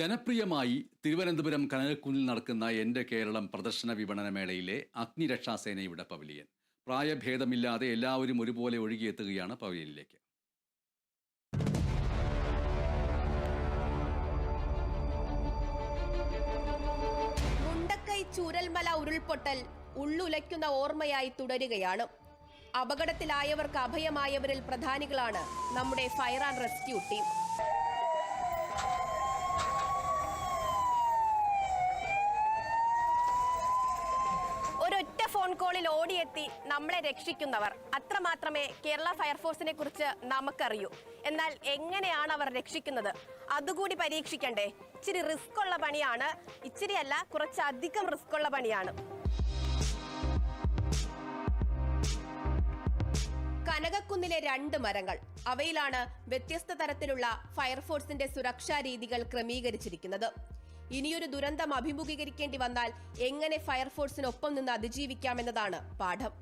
ജനപ്രിയമായി തിരുവനന്തപുരം കനകക്കുന്നിൽ നടക്കുന്ന എന്റെ കേരളം പ്രദർശന വിപണന മേളയിലെ അഗ്നിരക്ഷാസേനയുടെ പവലിയൻ. പ്രായഭേദമില്ലാതെ എല്ലാവരും ഒരുപോലെ ഒഴുകിയെത്തുകയാണ് പവലിയനിലേക്ക്. മുണ്ടക്കൈ ചൂരൽമല ഉരുൾപൊട്ടൽ ഉള്ളുലയ്ക്കുന്ന ഓർമ്മയായി തുടരുകയാണ്. അപകടത്തിലായവർക്ക് അഭയമായവരിൽ പ്രധാനികളാണ് നമ്മുടെ ഫയർ ആൻഡ് റെസ്ക്യൂ ടീം ഒരൊറ്റ കോളിൽ ഓടിയെത്തി നമ്മളെ രക്ഷിക്കുന്നവർ. അത്രമാത്രമേ കേരള ഫയർഫോഴ്സിനെ കുറിച്ച് നമുക്കറിയൂ. എന്നാൽ എങ്ങനെയാണ് അവർ രക്ഷിക്കുന്നത്? അതുകൂടി പരീക്ഷിക്കണ്ടേ. ഇച്ചിരി റിസ്ക് ഉള്ള പണിയാണ്. ഇച്ചിരിയല്ല കുറച്ചധികം റിസ്ക് ഉള്ള പണിയാണ്. കനകക്കുന്നിലെ രണ്ട് മരങ്ങൾ. അവയിലാണ് വ്യത്യസ്ത തരത്തിലുള്ള ഫയർഫോഴ്സിന്റെ സുരക്ഷാ രീതികൾ ക്രമീകരിച്ചിരിക്കുന്നത്. ഇനിയൊരു ദുരന്തം അഭിമുഖീകരിക്കേണ്ടി വന്നാൽ എങ്ങനെ ഫയർഫോഴ്സിനൊപ്പം നിന്ന് അതിജീവിക്കാമെന്നതാണ് പാഠം.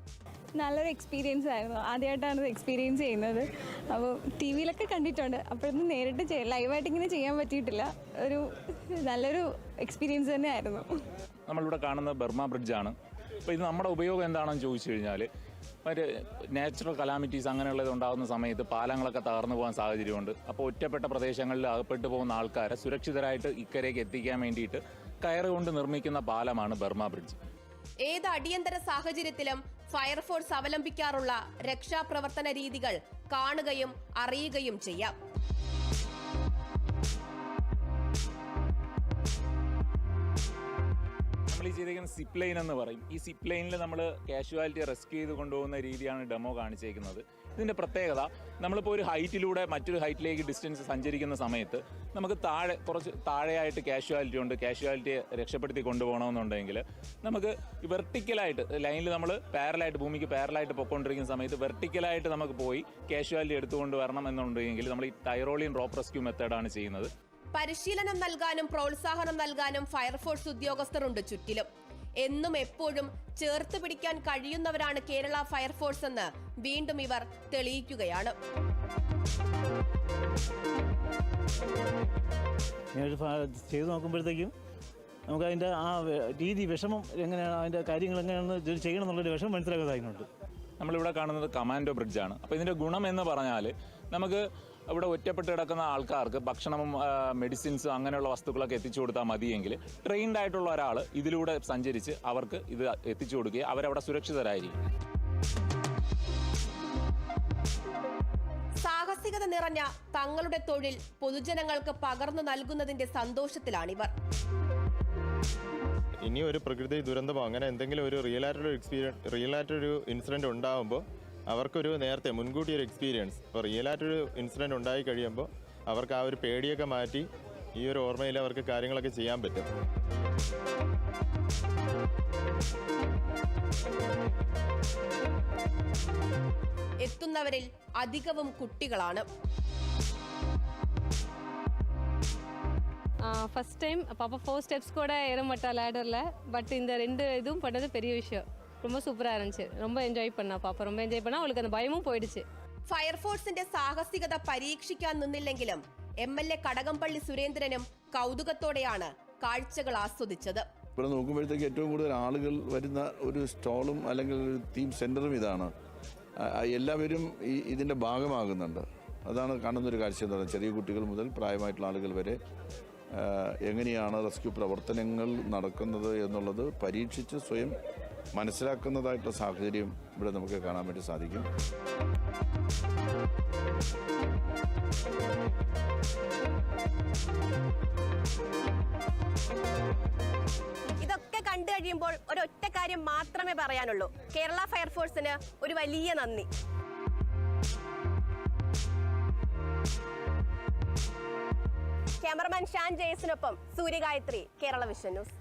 നല്ലൊരു എക്സ്പീരിയൻസ് ആയിരുന്നു. ആദ്യമായിട്ടാണ് എക്സ്പീരിയൻസ് ചെയ്യുന്നത്. അപ്പോൾ ടി വിയിലൊക്കെ കണ്ടിട്ടുണ്ട്. അപ്പോഴൊന്നും നേരിട്ട് ലൈവായിട്ട് ഇങ്ങനെ ചെയ്യാൻ പറ്റിയിട്ടില്ല. ഒരു നല്ലൊരു എക്സ്പീരിയൻസ് തന്നെ ആയിരുന്നു നമ്മളിവിടെ കാണുന്നത് ബർമ ബ്രിഡ്ജാണ് അപ്പോൾ ഇത് നമ്മുടെ ഉപയോഗം എന്താണെന്ന് ചോദിച്ചു കഴിഞ്ഞാൽ മറ്റേ നാച്ചുറൽ കലാമിറ്റീസ് അങ്ങനെയുള്ളത് ഉണ്ടാകുന്ന സമയത്ത് പാലങ്ങളൊക്കെ തകർന്നു പോകാൻ സാഹചര്യമുണ്ട്. അപ്പോൾ ഒറ്റപ്പെട്ട പ്രദേശങ്ങളിൽ അകപ്പെട്ടു പോകുന്ന ആൾക്കാരെ സുരക്ഷിതരായിട്ട് ഇക്കരയ്ക്ക് എത്തിക്കാൻ വേണ്ടിയിട്ട് കയറുകൊണ്ട് നിർമ്മിക്കുന്ന പാലമാണ് ബർമ ബ്രിഡ്ജ്. ഏത് അടിയന്തര സാഹചര്യത്തിലും ഫയർഫോഴ്സ് അവലംബിക്കാറുള്ള രക്ഷാപ്രവർത്തന രീതികൾ കാണുകയും അറിയുകയും ചെയ്യാം. ഈ ചെയ്തേക്കുന്ന സിപ്പ് ലൈൻ എന്ന് പറയും. ഈ സിപ്പ് ലൈനിൽ നമ്മൾ കാഷ്വാലിറ്റി റെസ്ക്യൂ ചെയ്ത് കൊണ്ടുപോകുന്ന രീതിയാണ് ഡെമോ കാണിച്ചേക്കുന്നത്. ഇതിന്റെ പ്രത്യേകത നമ്മളിപ്പോൾ ഒരു ഹൈറ്റിലൂടെ മറ്റൊരു ഹൈറ്റിലേക്ക് ഡിസ്റ്റൻസ് സഞ്ചരിക്കുന്ന സമയത്ത് നമുക്ക് താഴെ കുറച്ച് താഴെയായിട്ട് കാഷ്വാലിറ്റി ഉണ്ട് കാഷ്വാലിറ്റിയെ രക്ഷപ്പെടുത്തി കൊണ്ടുപോകണമെന്നുണ്ടെങ്കിൽ നമുക്ക് വെർട്ടിക്കലായിട്ട് ലൈനിൽ നമ്മൾ പാരലായിട്ട് ഭൂമിക്ക് പാരലായിട്ട് പൊയ്ക്കൊണ്ടിരിക്കുന്ന സമയത്ത് വെർട്ടിക്കലായിട്ട് നമുക്ക് പോയി കാഷ്വാലിറ്റി എടുത്തുകൊണ്ട് വരണം എന്നുണ്ടെങ്കിൽ നമ്മൾ ഈ ടൈറോളിയൻ റോപ്പ് റെസ്ക്യൂ മെത്തേഡാണ് ചെയ്യുന്നത്. പരിശീലനം നൽകാനും പ്രോത്സാഹനം നൽകാനും ഫയർഫോഴ്സ് ഉദ്യോഗസ്ഥരുണ്ട് ചുറ്റിലും. എന്നും എപ്പോഴും ചേർത്ത് പിടിക്കാൻ കഴിയുന്നവരാണ് കേരള ഫയർഫോഴ്സ് എന്ന് വീണ്ടും ഇവർ തെളിയിക്കുകയാണ്. ചെയ്തു നോക്കുമ്പോഴത്തേക്കും നമുക്ക് അതിന്റെ ആ രീതി വിഷമം എങ്ങനെയാണ് അതിന്റെ കാര്യങ്ങൾ എങ്ങനെയാണ് ഇത് ചെയ്യണം എന്നുള്ളൊരു വിഷമം മനസ്സിലാക്കുന്നതായിട്ടുണ്ട് നമ്മളിവിടെ കാണുന്നത് കമാൻഡോ ബ്രിഡ്ജാണ്. അപ്പോൾ ഇതിന്റെ ഗുണം എന്ന് പറഞ്ഞാൽ നമുക്ക് ഇവിടെ ഒറ്റപ്പെട്ട് കിടക്കുന്ന ആൾക്കാർക്ക് ഭക്ഷണവും മെഡിസിൻസും അങ്ങനെയുള്ള വസ്തുക്കളൊക്കെ എത്തിച്ചു കൊടുത്താൽ മതിയെങ്കിൽ ട്രെയിൻഡ് ആയിട്ടുള്ള ഒരാൾ ഇതിലൂടെ സഞ്ചരിച്ച് അവർക്ക് ഇത് എത്തിച്ചു കൊടുക്കുകയും അവരവിടെ സുരക്ഷിതരായിരിക്കും. സാഹസികത നിറഞ്ഞ തങ്ങളുടെ തൊഴിൽ പൊതുജനങ്ങൾക്ക് പകർന്നു നൽകുന്നതിന്റെ സന്തോഷത്തിലാണിവർ. ഇനി ഒരു പ്രകൃതി ദുരന്തമോ അങ്ങനെ എന്തെങ്കിലും ഒരു റിയൽ ആയിട്ടൊരു എക്സ്പീരിയൻസ് റിയൽ ആയിട്ടൊരു ഇൻസിഡന്റ് ഉണ്ടാകുമ്പോൾ അവർക്കൊരു നേരത്തെ മുൻകൂട്ടി ഒരു എക്സ്പീരിയൻസ് ഇപ്പോൾ റിയൽ ആയിട്ടൊരു ഇൻസിഡൻറ്റ് ഉണ്ടായി കഴിയുമ്പോൾ അവർക്ക് ആ ഒരു പേടിയൊക്കെ മാറ്റി ഈ ഒരു ഓർമ്മയിൽ അവർക്ക് കാര്യങ്ങളൊക്കെ ചെയ്യാൻ പറ്റും എത്തുന്നവരിൽ അധികവും കുട്ടികളാണ് ஃபஸ்ட் டைம் பாப்பா ஃபோர் ஸ்டெப்ஸ் கூட ஏற மாட்டா லேடரில் பட் இந்த ரெண்டு இதுவும் பண்ணது பெரிய விஷயம் ரொம்ப சூப்பராக இருந்துச்சு ரொம்ப என்ஜாய் பண்ணா பாப்பா ரொம்ப என்ஜாய் பண்ணா அவளுக்கு அந்த பயமும் போயிடுச்சு ഫയർഫോഴ്സിന്റെ സാഹസികത പരീക്ഷിക്കാൻ നിന്നില്ലെങ്കിലും എം എൽ എ കടകംപള്ളി സുരേന്ദ്രനും കൗതുകത്തോടെയാണ് കാഴ്ചകൾ ആസ്വദിച്ചത് ഇവിടെ നോക്കുമ്പോഴത്തേക്ക് ഏറ്റവും കൂടുതൽ ആളുകൾ വരുന്ന ഒരു സ്റ്റോളും അല്ലെങ്കിൽ ഒരു തീം സെൻറ്ററും ഇതാണ് ആ, ആ, എല്ലാവരും ഈ ഇതിൻ്റെ ഭാഗമാകുന്നുണ്ട് അതാണ് കാണുന്നൊരു കാഴ്ച എന്ന് പറയുന്നത് ചെറിയ കുട്ടികൾ മുതൽ പ്രായമായിട്ടുള്ള ആളുകൾ വരെ ആ, എങ്ങനെയാണ് റെസ്ക്യൂ പ്രവർത്തനങ്ങൾ നടക്കുന്നത് എന്നുള്ളത് പരീക്ഷിച്ച് സ്വയം മനസ്സിലാക്കുന്നതായിട്ടുള്ള സാഹചര്യം ഇവിടെ നമുക്ക് കാണാൻ വേണ്ടി സാധിക്കും. ഇതൊക്കെ കണ്ടു കഴിയുമ്പോൾ ഒരൊറ്റ കാര്യം മാത്രമേ പറയാനുള്ളൂ. കേരള ഫയർഫോഴ്സിന് ഒരു വലിയ നന്ദി. ക്യാമറമാൻ ഷാൻ ജയസിനൊപ്പം സൂര്യഗായത്രി കേരള വിഷൻ ന്യൂസ്.